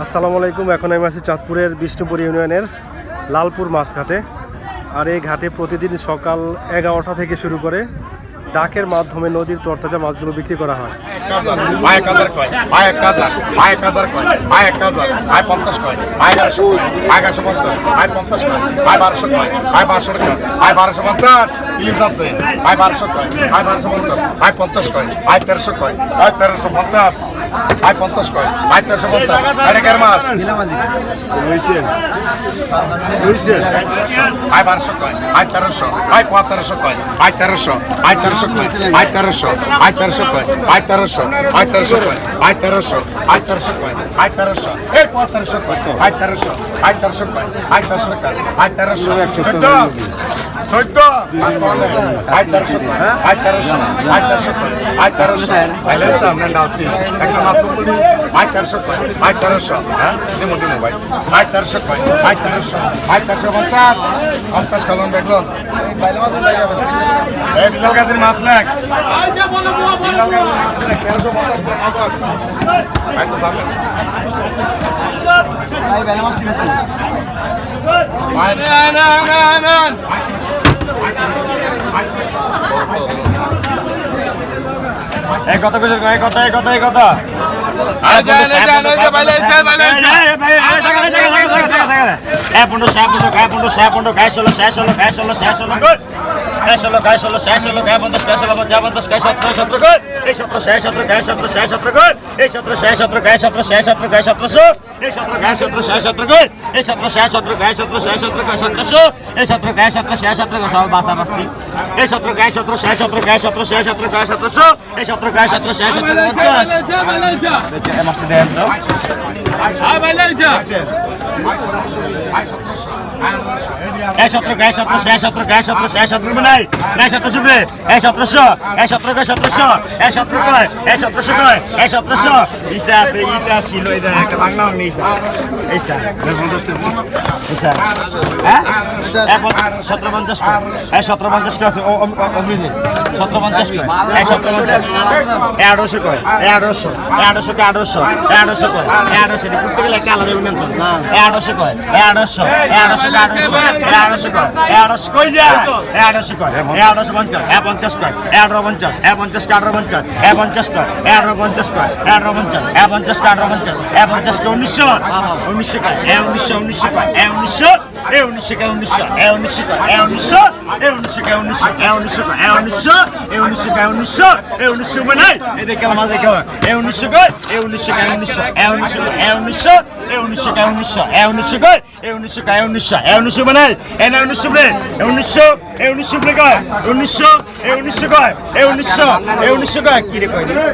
আসসালামু আলাইকুম, এখন আমি আছি চাঁদপুরের বিষ্ণুপুর ইউনিয়নের লালপুর মাছ ঘাটে। আর এই ঘাটে প্রতিদিন সকাল এগারোটা থেকে শুরু করে ডাকের মাধ্যমে নদীর তরতাজা মাছগুলো বিক্রি করা হয় ভাই বারোশো কয় ভাই তেরোশো ভাই তেরোশো কয় ভাই তেরোশো ভাই তেরোশো তেরোশো ভাই তেরোশো ভাই তেরোশো ভাই তেরোশো ভাই তেরোশো ভাই তেরোশো ভাই তেরোশো ভাই তেরোশো এই পঁয়তেরোশো ভাই তেরোশো ভাই তেরোশো ভাই তেরোশো ভাই তেরোশো চোদ্দ চোদ্দ ভাই তেরোশো ভাই তেরোশো ভাই তেরোশো ভাই তেরোশো ভাই লেনটা আমরা ডালছি একটা মাছ কম্পানি ভাই তেরোশো ভাই তেরোশো হ্যাঁ দিমো ভাই ভাই তেরোশো ভাই তেরোশো ভাই তেরোশো পঞ্চাশ পঞ্চাশ কলম দেখলাম বিলাল গাছের মাছ লেখ বিলাল গাছের মাছ লেখ তেরোশো পঞ্চাশ টাকা কত কিছু কত এই কত পনেরো পনেরো গায়ে পনেরো সাত পনেরো গায়ে ষোলো শেষ ষোলো গায়ে ষোলো শেষ ষোলো গায়ে ষোলো গায়ে ষোলো শেষ ষোলো গায়ে পঞ্চাশ গায়ে ষোলো পঞ্চাশ পঞ্চাশ গায়ে সতেরো সতেরো গো এই সতেরো শেষ সতেরো গায়ে সতেরো শেষ সতেরো গো এই সতেরো শেষ সতেরো গায়ে সতেরো শেষ সতেরো গায়ে সতেরোশো এই সতেরো গায়ে সতেরো শেষ সতেরো গো এই সতেরো শেষ সতেরো গায়ে সতেরো শেষ সতেরো গায়ে সতেরোশো এই সতেরো গায়ে সতেরো শেষ সতেরো সব বাসা বাসতি এই সতেরো গায়ে সতেরো শেষ সতেরো গায়ে সতেরো শেষ সতেরো গায়ে সতেরোশো এই সতেরো গায়ে সতেরো শেষ সতেরো পঞ্চাশ এই সতেরো গায়ে সতেরো গায়ে সতেরো নাই এই সতেরো শুভে এই সতেরোশো এই সতেরো গায়ে সতেরোশো এই সতেরো কয় এই সতেরোশো কয় এই সতেরোশো ইসা ইসা এই দেখ বাংলা বাংলা ইসা ইসা ইসা হ্যাঁ সতেরো পঞ্চাশ কয় এই সতেরো পঞ্চাশ কয় অমৃত সতেরো পঞ্চাশ কয় এই সতেরো পঞ্চাশ এগারোশো কয় এগারোশো এগারোশো কয় আঠারোশো এগারোশো কয় এগারোশো এটা করতে গেলে একটা আলাদা ইউনিয়ন তো এগারোশো কয় এগারোশো এগারোশো কয় আঠারোশো কয় এগারোশো কই যা এগারোশো কয় পঞ্চাশ এ পঞ্চাশ এগারো পঞ্চাশ, এ পঞ্চাশ আঠারো পঞ্চাশ, এ পঞ্চাশ এগারো পঞ্চাশ পঞ্চাশ, এ পঞ্চাশ কয় আঠারো পঞ্চাশ, এ পঞ্চাশ উনিশশো উনিশশো কয় এ উনিশশো উনিশশো কয় এ উনিশশো এ উনিশশো কয় উনিশশো এ উনিশশো কয় এ উনিশশো এ উনিশশো কয় উনিশশো এ উনিশশো কয় এ উনিশশো এ উনিশশো কয় উনিশশো এ উনিশশো মানে এই দেখে আমার দেখে এ উনিশশো কয় এ উনিশশো কয় উনিশশো এ উনিশশো কয় এ উনিশশো এ উনিশশো কয় উনিশশো এ উনিশশো কয় এ উনিশশো কয় উনিশশো এ উনিশশো মানে এ না উনিশশো বে এ উনিশশো এ উনিশশো বে কয় উনিশশো এ উনিশশো কয় এ উনিশশো এ উনিশশো কয় কি রে কয় রে?